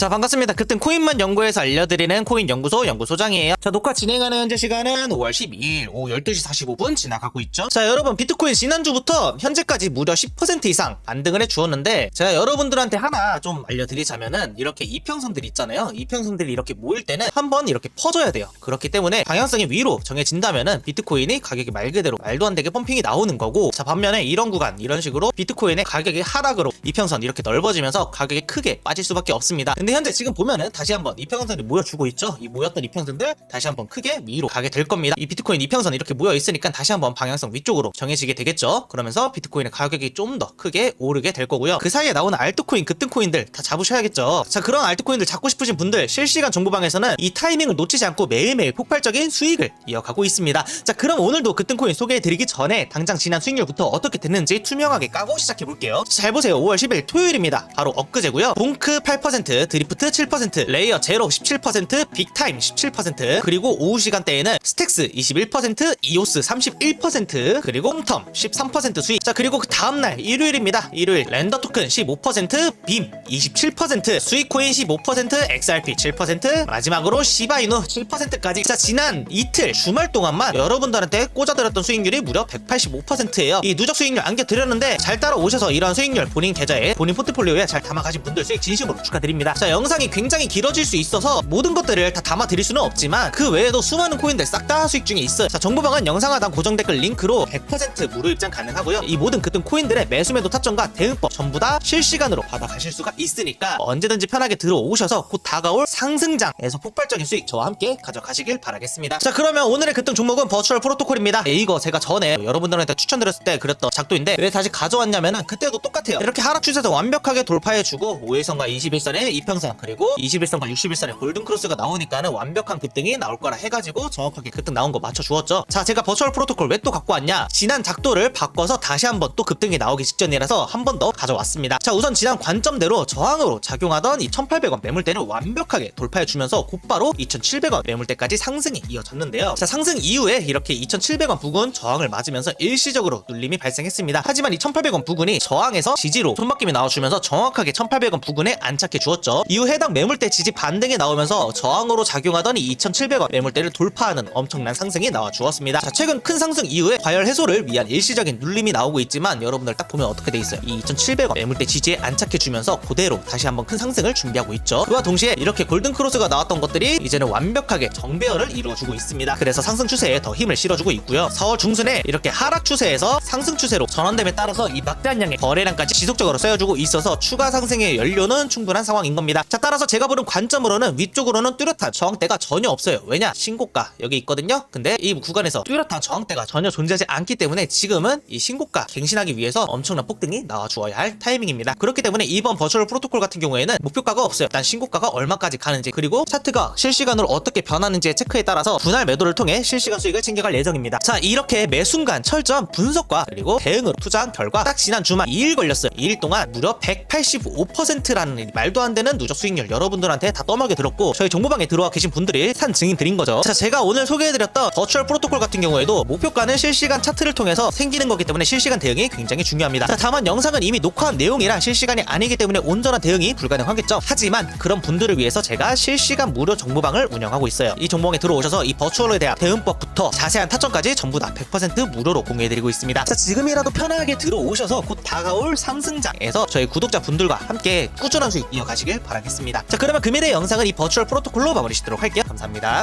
자 반갑습니다. 그땐 코인만 연구해서 알려드리는 코인 연구소 연구소장이에요. 자 녹화 진행하는 현재 시간은 5월 12일 오후 12시 45분 지나가고 있죠. 자 여러분 비트코인 지난주부터 현재까지 무려 10% 이상 반등을 해주었는데 제가 여러분들한테 하나 좀 알려드리자면은 이렇게 이평선들 있잖아요. 이평선들이 이렇게 모일 때는 한 번 이렇게 퍼져야 돼요. 그렇기 때문에 방향성이 위로 정해진다면은 비트코인이 가격이 말 그대로 말도 안 되게 펌핑이 나오는 거고 자 반면에 이런 구간 이런 식으로 비트코인의 가격이 하락으로 이평선 이렇게 넓어지면서 가격이 크게 빠질 수밖에 없습니다. 근데 현재 지금 보면은 다시 한번 이평선이 모여주고 있죠. 이 모였던 이평선들 다시 한번 크게 위로 가게 될 겁니다. 이 비트코인 이평선 이렇게 모여 있으니까 다시 한번 방향성 위쪽으로 정해지게 되겠죠. 그러면서 비트코인의 가격이 좀 더 크게 오르게 될 거고요. 그 사이에 나오는 알트코인 급등코인들 다 잡으셔야겠죠. 자 그런 알트코인들 잡고 싶으신 분들 실시간 정보방에서는 이 타이밍을 놓치지 않고 매일매일 폭발적인 수익을 이어가고 있습니다. 자 그럼 오늘도 급등코인 소개해드리기 전에 당장 지난 수익률부터 어떻게 됐는지 투명하게 까고 시작해볼게요. 잘 보세요. 5월 10일 토요일입니다. 바로 엊그제고요. 봉크 8%, 드리프트 7%, 레이어 제로 17%, 빅타임 17%, 그리고 오후 시간대에는 스택스 21%, 이오스 31%, 그리고 홈텀 13% 수익. 자 그리고 그 다음날 일요일입니다. 일요일 랜더 토큰 15%, 빔 27%, 수익코인 15%, XRP 7%, 마지막으로 시바이누 7%까지. 자 지난 이틀 주말 동안만 여러분들한테 꽂아드렸던 수익률이 무려 185%예요. 이 누적 수익률 안겨드렸는데 잘 따라오셔서 이런 수익률 본인 계좌에 본인 포트폴리오에 잘 담아가신 분들 수익 진심으로 축하드립니다. 자 영상이 굉장히 길어질 수 있어서 모든 것들을 다 담아 드릴 수는 없지만 그 외에도 수많은 코인들 싹 다 수익 중에 있어요. 자 정보방은 영상 하단 고정 댓글 링크로 100% 무료 입장 가능하고요. 이 모든 급등 코인들의 매수 매도 타점과 대응법 전부 다 실시간으로 받아 가실 수가 있으니까 언제든지 편하게 들어오셔서 곧 다가올 상승장에서 폭발적인 수익 저와 함께 가져가시길 바라겠습니다. 자 그러면 오늘의 급등 종목은 버추얼 프로토콜입니다. 예, 이거 제가 전에 여러분들한테 추천드렸을 때 그랬던 작도인데 왜 다시 가져왔냐면은 그때도 똑같아요. 이렇게 하락 추세에서 완벽하게 돌파해주고 5일선과 21선의 이평 선 그리고 21선과 61선의 골든크로스가 나오니까는 완벽한 급등이 나올 거라 해가지고 정확하게 급등 나온 거 맞춰주었죠. 자 제가 버추얼 프로토콜 왜 또 갖고 왔냐? 지난 작도를 바꿔서 다시 한번 또 급등이 나오기 직전이라서 한 번 더 가져왔습니다. 자 우선 지난 관점대로 저항으로 작용하던 이 1800원 매물대를 완벽하게 돌파해주면서 곧바로 2700원 매물대까지 상승이 이어졌는데요. 자 상승 이후에 이렇게 2700원 부근 저항을 맞으면서 일시적으로 눌림이 발생했습니다. 하지만 이 1800원 부근이 저항에서 지지로 손바뀜이 나와주면서 정확하게 1800원 부근에 안착해 주었죠. 이후 해당 매물대 지지 반등이 나오면서 저항으로 작용하던 이 2700원 매물대를 돌파하는 엄청난 상승이 나와 주었습니다. 자 최근 큰 상승 이후에 과열 해소를 위한 일시적인 눌림이 나오고 있지만 여러분들 딱 보면 어떻게 돼 있어요? 이 2700원 매물대 지지에 안착해 주면서 그대로 다시 한번 큰 상승을 준비하고 있죠. 그와 동시에 이렇게 골든 크로스가 나왔던 것들이 이제는 완벽하게 정배열을 이루어주고 있습니다. 그래서 상승 추세에 더 힘을 실어주고 있고요. 4월 중순에 이렇게 하락 추세에서 상승 추세로 전환됨에 따라서 이 막대한 양의 거래량까지 지속적으로 쌓여주고 있어서 추가 상승의 연료는 충분한 상황인 겁니다. 자 따라서 제가 보는 관점으로는 위쪽으로는 뚜렷한 저항대가 전혀 없어요. 왜냐 신고가 여기 있거든요. 근데 이 구간에서 뚜렷한 저항대가 전혀 존재하지 않기 때문에 지금은 이 신고가 갱신하기 위해서 엄청난 폭등이 나와 주어야 할 타이밍입니다. 그렇기 때문에 이번 버추얼 프로토콜 같은 경우에는 목표가가 없어요. 일단 신고가가 얼마까지 가는지 그리고 차트가 실시간으로 어떻게 변하는지의 체크에 따라서 분할 매도를 통해 실시간 수익을 챙겨갈 예정입니다. 자 이렇게 매 순간 철저한 분석과 그리고 대응으로 투자한 결과 딱 지난 주말 2일 걸렸어요. 2일 동안 무려 185%라는 말도 안 되는 누적 수익률 여러분들한테 다 떠먹여 들었고 저희 정보방에 들어와 계신 분들이 산 증인 드린 거죠. 자 제가 오늘 소개해드렸던 버추얼 프로토콜 같은 경우에도 목표가는 실시간 차트를 통해서 생기는 거기 때문에 실시간 대응이 굉장히 중요합니다. 자 다만 영상은 이미 녹화한 내용이라 실시간이 아니기 때문에 온전한 대응이 불가능하겠죠. 하지만 그런 분들을 위해서 제가 실시간 무료 정보방을 운영하고 있어요. 이 정보방에 들어오셔서 이 버추얼에 대한 대응법부터 자세한 타점까지 전부 다 100% 무료로 공유해드리고 있습니다. 자 지금이라도 편하게 들어오셔서 곧 다가올 상승장에서 저희 구독자 분들과 함께 꾸준한 수익 이어가시길 바라겠습니다. 자 그러면 금일의 영상은 이 버추얼 프로토콜로 마무리 짓도록 할게요. 감사합니다.